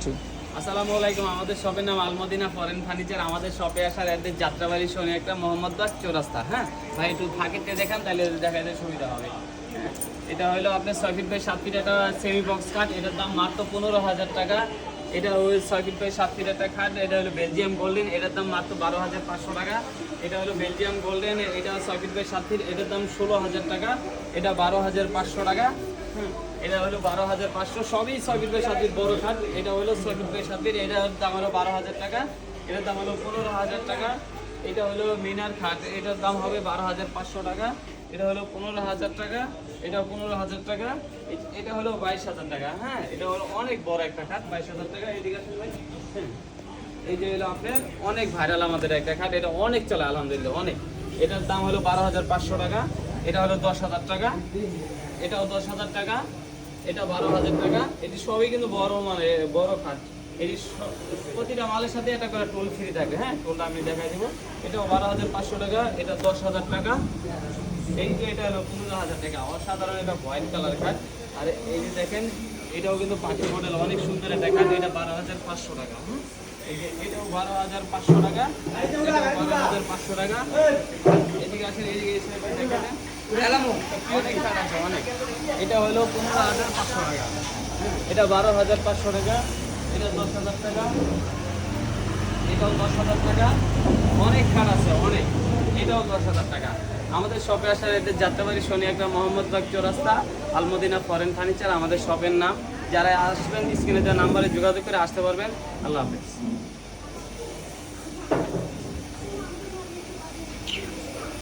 আসসালামু আলাইকুম আমাদের শপের নাম আলমদিনা ফরেন ফার্নিচার আমাদের শপে আসার অ্যাড্রেস যাত্রাবাড়ি শনি একটা মোহাম্মদবাগ চৌরাস্তা হ্যাঁ? ভাই একটু ফাঁকিতে দেখান তাহলে দেখাতে সুবিধা হবে। হ্যাঁ, এটা হলো আপনার ছয় ফিট বাই সাত ফিট একটা সেমি বক্স কাঠ এটার দাম মাত্র পনেরো হাজার টাকা। এটা ওই ছয় ফিট বাই সাত ফিট একটা খাট এটা হলো বেলজিয়াম গোল্ডেন এটার দাম মাত্র বারো হাজার পাঁচশো টাকা। এটা হলো বেলজিয়াম গোল্ডেন এটা ছয় ফিট বাই সাত ফিট এটার দাম ষোলো হাজার টাকা এটা বারো হাজার পাঁচশো টাকা। এটা হলো বারো হাজার পাঁচশো, সবই ছয় ফিট বাই সাত ফিট বড় খাট। এটা হলো ছয় ফিট বাই সাত ফিট দাম হলো বারো হাজার টাকা। এটার দাম হলো পনেরো হাজার টাকা। এটা হলো মিনার খাট, এটার দাম হবে বারো হাজার পাঁচশো টাকা। এটা হলো পনেরো হাজার টাকা এটা পনেরো হাজার টাকা। এটা হলো বাইশ হাজার টাকা হ্যাঁ এটা হলো অনেক বড় একটা খাট, বাইশ হাজার টাকা। এদিকে আসুন। এই যে হলো আপনার, অনেক ভাইরাল আমাদের একটা খাট, এটা অনেক চলে, আলহামদুলিল্লাহ, অনেক। এটার দাম হলো বারো হাজার পাঁচশো টাকা। এটা হলো দশ হাজার টাকা, এটাও দশ হাজার টাকা এটা বারো হাজার টাকা। এটি সবই কিন্তু বড় মানে বড় খাট। এটি প্রতিটা মালের সাথে এটা করে টোল ফ্রি থাকে হ্যাঁ? টোলটা আমি দেখাই দেবো। এটাও বারো হাজার পাঁচশো টাকা, এটা দশ হাজার টাকা। এই যে এটা হলো পনেরো হাজার টাকা। অসাধারণ এটা হোয়াইট কালার খাট। আর এই যে দেখেন, এটাও কিন্তু পাখি মডেল অনেক সুন্দর একটা খাট। এটা বারো হাজার পাঁচশো টাকা? এটাও বারো হাজার পাঁচশো টাকা বারো হাজার পাঁচশো টাকা। এদিকে আসেন, এদিকে এসে অনেক এটা হলো পনেরো হাজার পাঁচশো টাকা। এটা বারো হাজার পাঁচশো টাকা, এটা দশ হাজার টাকা, এটাও দশ হাজার টাকা। অনেক খাট আছে, অনেক। এটাও দশ হাজার টাকা। আমাদের শপে আসার এদের যাত্রাবাড়ি শনি একটা মোহাম্মদবাগ চৌরাস্তা আলমদিনা ফরেন ফার্নিচার আমাদের শপের নাম। যারা আসবেন স্ক্রিনে দেওয়া নাম্বারে যোগাযোগ করে আসতে পারবেন। আল্লাহ হাফেজ।